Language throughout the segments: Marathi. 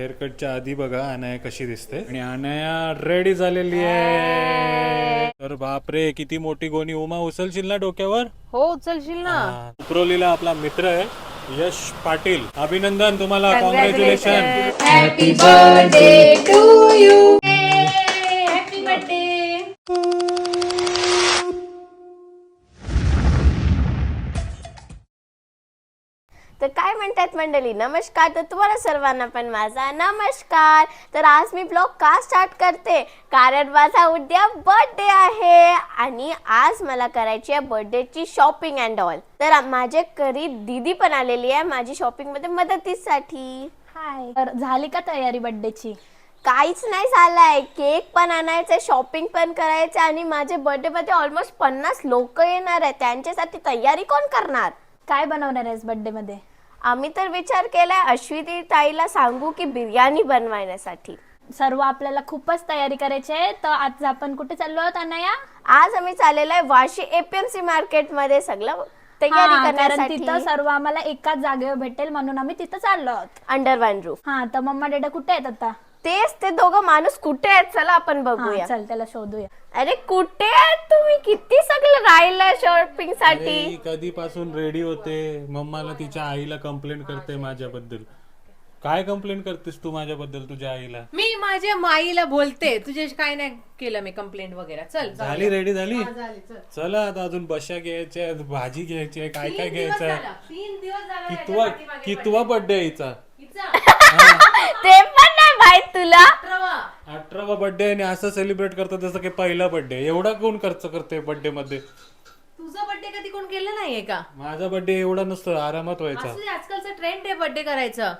हेअरकटच्या आधी बघा अनाया कशी दिसते. आणि अनाया रेडी झालेली आहे. तर बापरे किती मोठी गोणी. उमा उचलशील ना डोक्यावर? हो उचलशील ना. हा. उपरोलीला आपला मित्र आहे यश पाटील. अभिनंदन तुम्हाला. Congratulation happy birthday to you तर काय म्हणतात मंडळी? नमस्कार. तर तुम्हाला सर्वांना पण माझा नमस्कार. तर आज मी ब्लॉग का स्टार्ट करते? कारण माझा उद्या बर्थडे आहे आणि आज मला करायची आहे बर्थडेची शॉपिंग अँड ऑल तर माझ्या घरी दीदी पण आलेली आहे माझी शॉपिंगमध्ये मदतीसाठी. हाय तर झाली का तयारी बर्थडेची काहीच नाही झालंय. केक पण आणायचं शॉपिंग पण करायचं आणि माझे बर्थडे मध्ये ऑलमोस्ट पन्नास लोक येणार आहे त्यांच्यासाठी तयारी कोण करणार? काय बनवणार आहेस बर्थडे मध्ये? आम्ही तर विचार केलाय अश्विनी ताईला सांगू की बिर्याणी बनवण्यासाठी सर्व आपल्याला खूपच तयारी करायची आहे. तर आज आपण कुठे चाललो आहोत अनया? आज आम्ही चाललेलो आहे वाशी एपीएमसी मार्केटमध्ये सगळं तयारी हा, कारण करण्यासाठी. तिथं सर्व आम्हाला एकाच जागेवर भेटेल म्हणून आम्ही तिथं चाललो आहोत. अंडर वन रूफ हा तर मम्मा डॅडा कुठे आहेत आता? तेच ते दोघं माणूस कुठे आहेत? चला आपण हा बघूया. चल त्याला शोधूया. अरे कुठे आहेत तुम्ही? किती सगळं राहिलं शॉपिंगसाठी अरे, कधीपासून रेडी होते? मम्माला तिच्या आईला कंप्लेंट करते माझ्याबद्दल. काय कंप्लेंट करतेस तू माझ्याबद्दल तुझ्या आईला? मी माझ्या माईला बोलते. तुझे काय नाही केलं मी कंप्लेंट वगैरे. चल जाऊ. झाली रेडी झाली? झाली, चल. आता अजून बशा घ्यायच्या आहेत, भाजी घ्यायची आहे काय काय घ्यायचं आहे? झाला, तीन दिवस झाला कितवा कितवा बर्थडे ते माहीत तुला? अठरावा. अठरावा बर्थडे आणि असं सेलिब्रेट करतात जसं की पहिला बर्थडे एवढा कोण खर्च करते बर्थडे मध्ये? तुझा बर्थडे कधी कोण केलं नाहीये का? माझा बर्थडे एवढा नसतो आरामात व्हायचा. असं आजकालचं ट्रेंड आहे बर्थडे करायचं.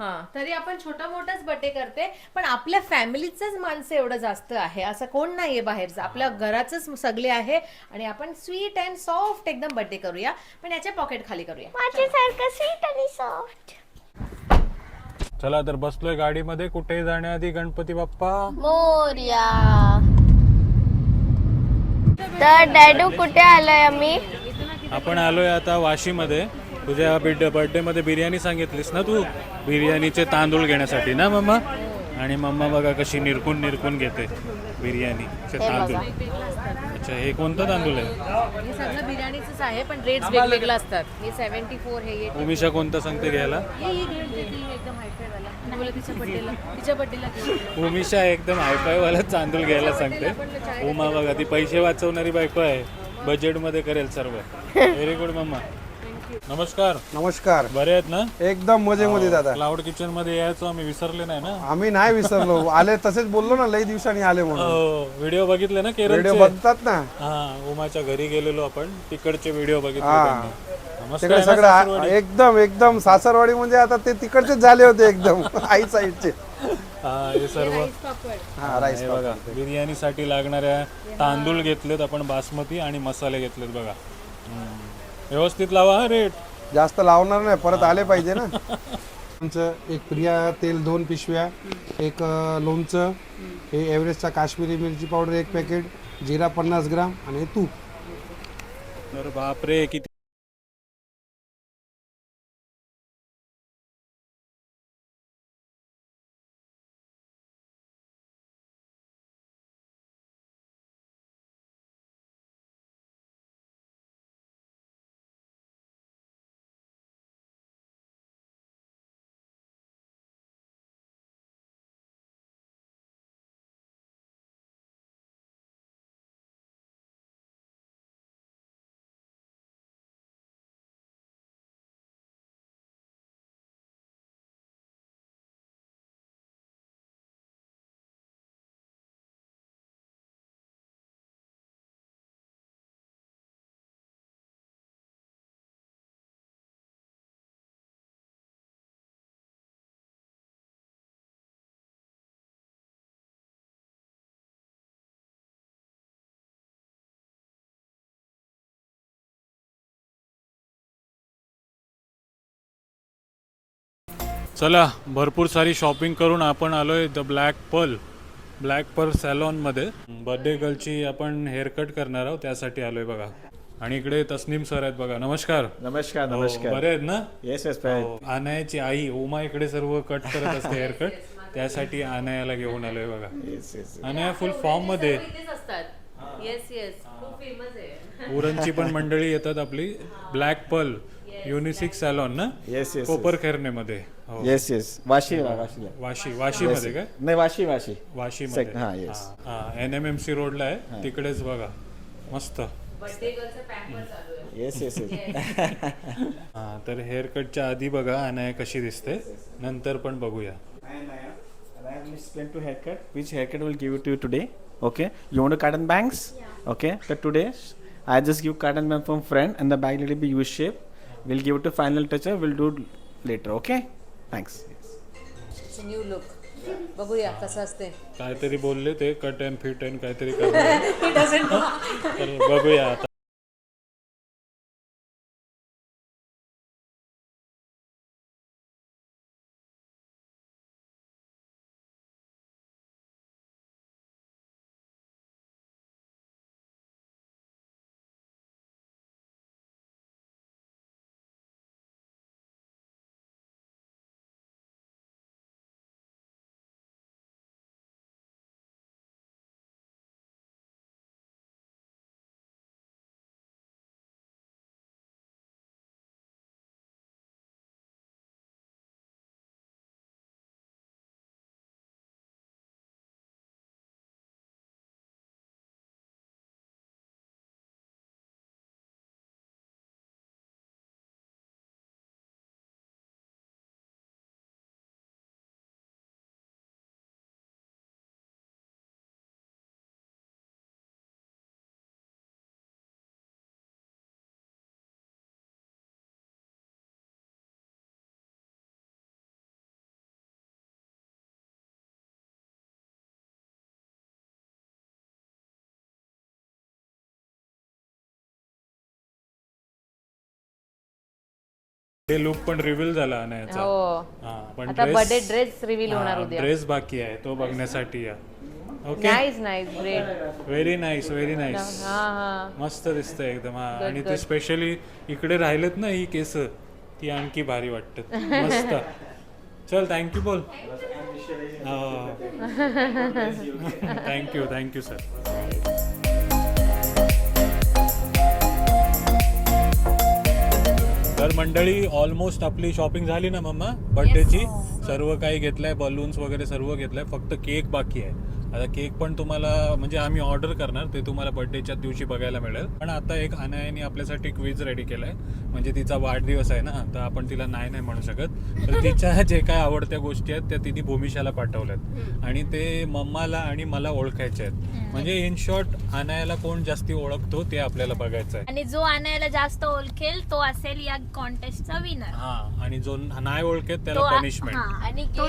हा. तरी आपण छोटा मोठाच बर्थडे करते. पण आपल्या फॅमिलीचंच माणसं एवढं जास्त आहे. असं कोण नाहीये बाहेरचं. आपल्या घराचंच सगळे आहे. आणि आपण स्वीट अँड सॉफ्ट एकदम बर्थडे करूया. पण याच्या पॉकेट खाली करूया. माझ्यासारखं स्वीट आणि सॉफ्ट चला तर बसलोय गाडीमध्ये. कुठेही जाण्याआधी गणपती बाप्पा? मोर्या. तर डॅडू कुठे आलोय आम्ही? आपण आलोय आता वाशीमध्ये. तुझ्या बर्थडे मध्ये बिर्याणी सांगितलीस ना तू? बिर्याणीचे तांदूळ घेण्यासाठी ना मम्मा? आणि मम्मा बघा कशी निरकून निरकून घेते. बिर्याणीचे तांदूळ. अच्छा हे कोणतं तांदूळ आहे? हे सगळं बिर्याणीच आहे पण रेट्स वेगवेगळे असतात. हे सेव्हन्टी फोर हे उमिषा कोणतं सांगते घ्यायला? घेऊन दे ती एकदम तिच्या तिच्या घेऊन उमिषा एकदम हायफाय वाला तांदूळ घ्यायला सांगते. उमा बघा ती पैसे वाचवणारी बायको आहे. बजेटमध्ये करेल सर्व. Very good mamma. नमस्कार. नमस्कार. बरे आहेत ना? एकदम मजेमध्ये दादा. क्लाउड किचनमध्ये यायचो आम्ही विसरले नाही ना? आम्ही नाही विसरलो. आले तसेच बोललो ना लई दिवसांनी आले म्हणून. व्हिडिओ बघितले ना व्हिडिओ केरळचे बघतात ना. हा उमाच्या घरी गेलेलो आपण. तिकडचे व्हिडिओ बघितले हा. त्यांनी. मस्त तिकडे आहे ना सगळं आ- सासरवाडी? एकदम एकदम. सासरवाडी म्हणजे आता ते तिकडचेच झाले होते एकदम. आई साईडचे. हा हे सर्व. हा राईस हे बघा बिर्याणीसाठी लागणाऱ्या तांदूळ घेतलेत आपण बासमती आणि मसाले घेतलेत बघा. हम्म. व्यवस्थित लावा हा रेट. जास्त लावणार नाही परत आले पाहिजे ना. आमचं एक प्रिया तेल दोन पिशव्या एक अं, लोणचं हे एव्हरेस्टचा काश्मीरी मिरची पावडर एक पॅकेट जिरा पन्नास ग्राम आणि हे तूप. तर बापरे किती चला भरपूर सारी शॉपिंग करून आपण आलोय the black pearl black pearl सॅलॉनमध्ये birthday गर्लची आपण हेअरकट करणार आहोत त्यासाठी आलोय बघा. आणि इकडे तस्नीम सर आहेत बघा. नमस्कार. नमस्कार हो, नमस्कार. बरे आहेत ना? येस येस अनायाची आई उमा इकडे सर्व कट करत असते हेअर कट त्यासाठी अनायाला घेऊन आलोय बघा. येस येस अनाया फुल फॉर्ममध्ये. आहे. इथेच असतात. येस येस खूप फेमस आहे. उरणची पण मंडळी येतात आपली. ब्लॅक पल युनिसिक सॅलॉन ना? येस येस कोपरखेरने मध्ये येस येस वाशी वाशी वाशी मध्ये का? नाही वाशी वाशी. वाशी मध्ये एन एम एम सी रोडला आहे. तिकडेच बघा. मस्त. येस येस येस हा तर हेअर कटच्या आधी बघा अनाया कशी दिसते. नंतर पण बघूया. Okay you want carton banks okay तर today I just give carton bank from friend and the bag lady be you shape We'll give it to final toucher. We'll do later. Okay, thanks. New look बघूया कसं असते काहीतरी बोलले ते कट अँड फिट अँड काहीतरी करणार. तर बघूया आता हे लुक पण रिव्हील झाला अनायाचा हो. हा पण आता birthday dress reveal होणार उद्या. ड्रेस बाकी आहे तो बघण्यासाठी या. Okay nice nice great very nice very nice हा हा. मस्त दिसतंय एकदम. हा आणि ते स्पेशली इकडे राहिलेत ना ही केस ती आणखी भारी वाटत मस्त. चल थँक्यू बोल. थँक्यू थँक्यू सर तर मंडळी ऑलमोस्ट आपली शॉपिंग झाली ना मम्मा बर्थडेची सर्व काही घेतलंय बलून्स वगैरे सर्व घेतलंय फक्त केक बाकी आहे. आता केक पण तुम्हाला म्हणजे आम्ही ऑर्डर करणार ते तुम्हाला बर्थडेच्या दिवशी बघायला मिळेल. पण आता एक अनायाने आपल्यासाठी क्विज रेडी केलाय. म्हणजे तिचा वाढदिवस आहे ना तर आपण तिला नाही नाही म्हणू शकत. तर तिच्या जे काय आवडत्या गोष्टी आहेत त्या तिने भूमिशाला पाठवल्यात. आणि ते मम्माला आणि मला ओळखायचे आहेत. म्हणजे इन शॉर्ट अनायाला कोण जास्ती ओळखतो ते आपल्याला बघायचं आहे. आणि जो आणायला जास्त ओळखेल तो असेल या कॉन्टेस्टचा विनर हा आणि जो नाही ओळखेत तो त्याला पनिशमेंट हा. आणि तो.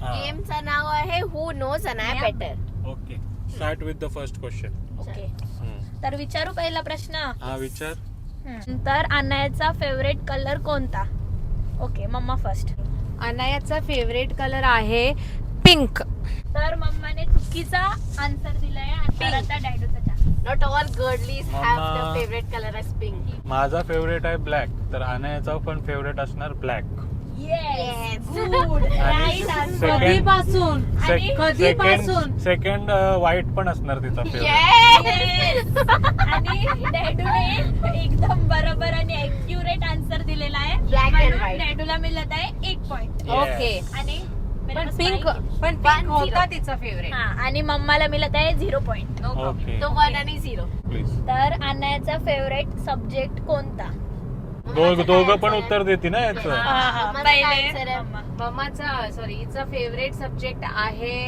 हा. गेमचं नाव आहे who knows Anaya better okay start with the first question okay तर विचारू पहिला प्रश्न. हा विचार. हम्म. तर अनायाचा फेवरेट कलर कोणता? ओके मम्मा फर्स्ट अनायाचा फेवरेट कलर आहे पिंक तर मम्माने चुकीचा आन्सर दिलाय तर आता डॅडूचा chance. Not all girlies have Mama. The favourite colour as pink माझा फेवरेट आहे ब्लॅक तर अनायाचा पण फेवरेट असणार ब्लॅक कधीपासून? आणि- कधीपासून? सेकंड व्हाईट पण असणार तिचा फेवरेट. आणि डॅडूने एकदम बरोबर आणि ऍक्युरेट आन्सर दिलेला आहे. Black and म्हणून white. डॅडूला मिळत आहे एक पॉइंट ओके आणि मेरे पण पास पिंक. पण पिंक होता तिचा फेवरेट हा आणि मम्माला मिळत आहे झिरो पॉइंट ओके तो वन आणि झिरो प्लीज तर अनायाचा फेवरेट सब्जेक्ट कोणता? दोघ दोघं पण उत्तर देते ना याचं. पहिले मम्माचा सॉरी हिचा फेवरेट सब्जेक्ट आहे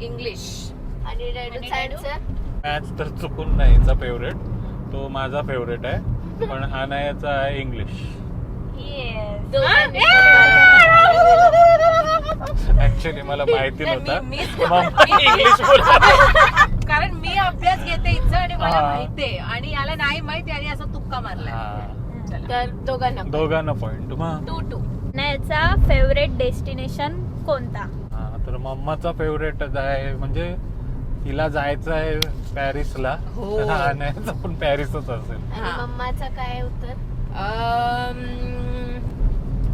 इंग्लिश आणि? मॅथ्स तर चुकून नाही हिचा फेवरेट तो माझा फेवरेट आहे पण अनायाचा आहे इंग्लिश ऍक्च्युली मला माहिती नाही, नव्हता. मी- इंग्लिश बोला कारण मी अभ्यास घेते हिचं आणि मला हा. माहितीये आणि याला नाही माहिती आणि असं तुक्का मारलाय. हा. तर दोघांना दोघांना पॉइंट मग? टू टू अनायाचा फेवरेट डेस्टिनेशन कोणता? हा तर मम्माचा फेवरेट आहे म्हणजे हिला जायचं आहे पॅरिसला. हो. हा, नाही तर पण पॅरिसच असेल. आणि मम्माचं काय उत्तर? Um,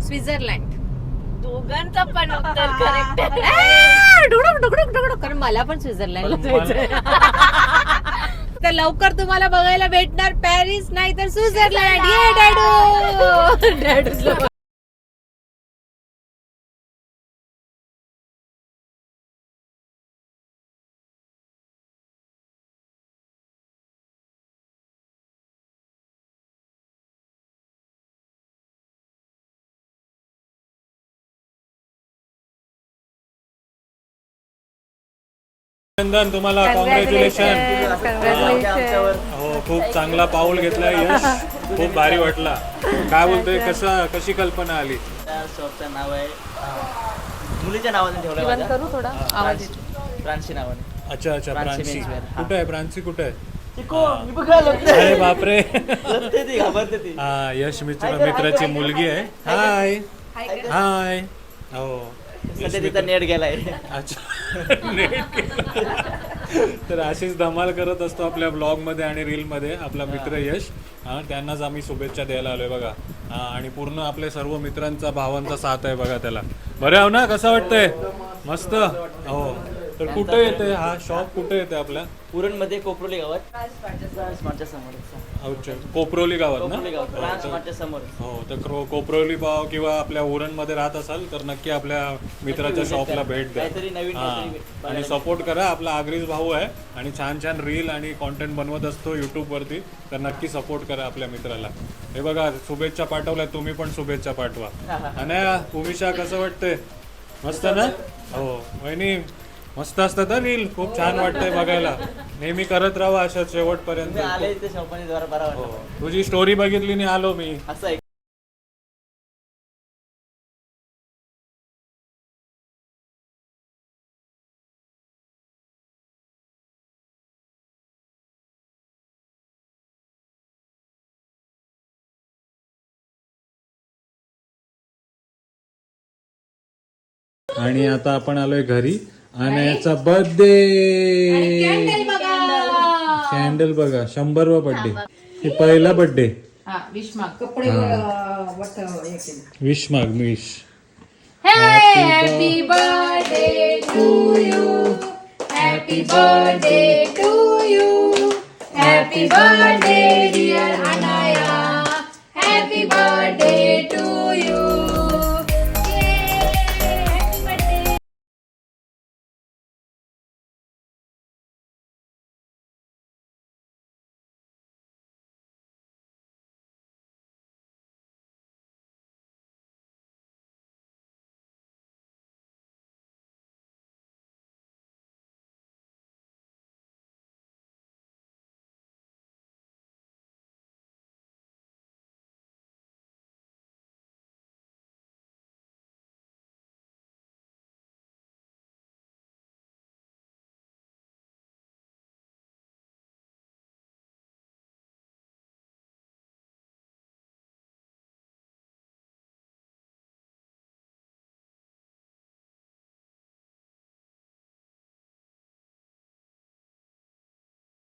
Switzerland. दोघांचं पण उत्तर करेक्ट आ, डुडुक, डुकडुक, डुकडुक. कारण मला पण स्वित्झर्लंडला पण जायचंय. तर लवकर तुम्हाला बघायला भेटणार पॅरिस नाही तर स्वित्झर्लंड. ये डॅडू. डॅडू चंदन तुम्हाला. कॉंग्रॅच्युलेशन हो खूप चांगला पाऊल घेतलाय यश. खूप भारी वाटला. काय बोलतोय कसं कशी कल्पना आली? शॉपचं नाव आहे मुलीच्या नावाने ठेवलं माझ्या करू थोडा? आवाज प्रांशी नावाने. अच्छा अच्छा प्रांशी. कुठे आहे प्रांशी? कुठे आहे? अरे बापरे. हा यश मित्र मित्राची मुलगी आहे. हाय हाय. हो. सध्या तिचा नेट गेलाय. अच्छा. नेट तर अशीच धमाल करत असतो आपल्या ब्लॉगमध्ये आणि रीलमध्ये आपला मित्र यश. हा त्यांनाच आम्ही शुभेच्छा द्यायला आलोय बघा. हा आणि पूर्ण आपले सर्व मित्रांचा भावांचा साथ आहे बघा त्याला. बरं आहो ना? कसं वाटतंय? मस्त? हो. तर कुठे येते हा शॉप कुठे येते आपल्या उरणमध्ये कोपरोली गावात. समोर. अच्छा कोपरोली गावात कोपरोली ना गावात ट्रान्स स्मार्टच्या समोर. हो तर क्रो- कोपरोली पाव किंवा आपल्या उरणमध्ये राहत असाल तर नक्की आपल्या मित्राच्या शॉपला भेट द्या. काहीतरी नवीन हा. काहीतरी आणि सपोर्ट करा आपला आग्रीज भाऊ आहे आणि छान छान रील आणि कॉन्टेंट बनवत असतो YouTube वरती तर नक्की सपोर्ट करा आपल्या मित्राला. हे बघा शुभेच्छा पाठवल्या तुम्ही पण शुभेच्छा पाठवा. आणि उमिषा कसं वाटतंय? मस्त ना? हो वहिनी मस्त असतात रील. खूप छान वाटतंय बघायला. नेहमी करत राहा अशा शेवटपर्यंत. आले ते बरा हो. वाटलं तुझी स्टोरी बघितली आणि आलो मी. असं आहे. आणि आता आपण आलोय घरी. आणि याचा बर्थडे कॅन्डल बघा. शंभरवा बर्थडे हे पहिला बर्थडे विश माग wish happy birthday to you happy birthday to you happy birthday dear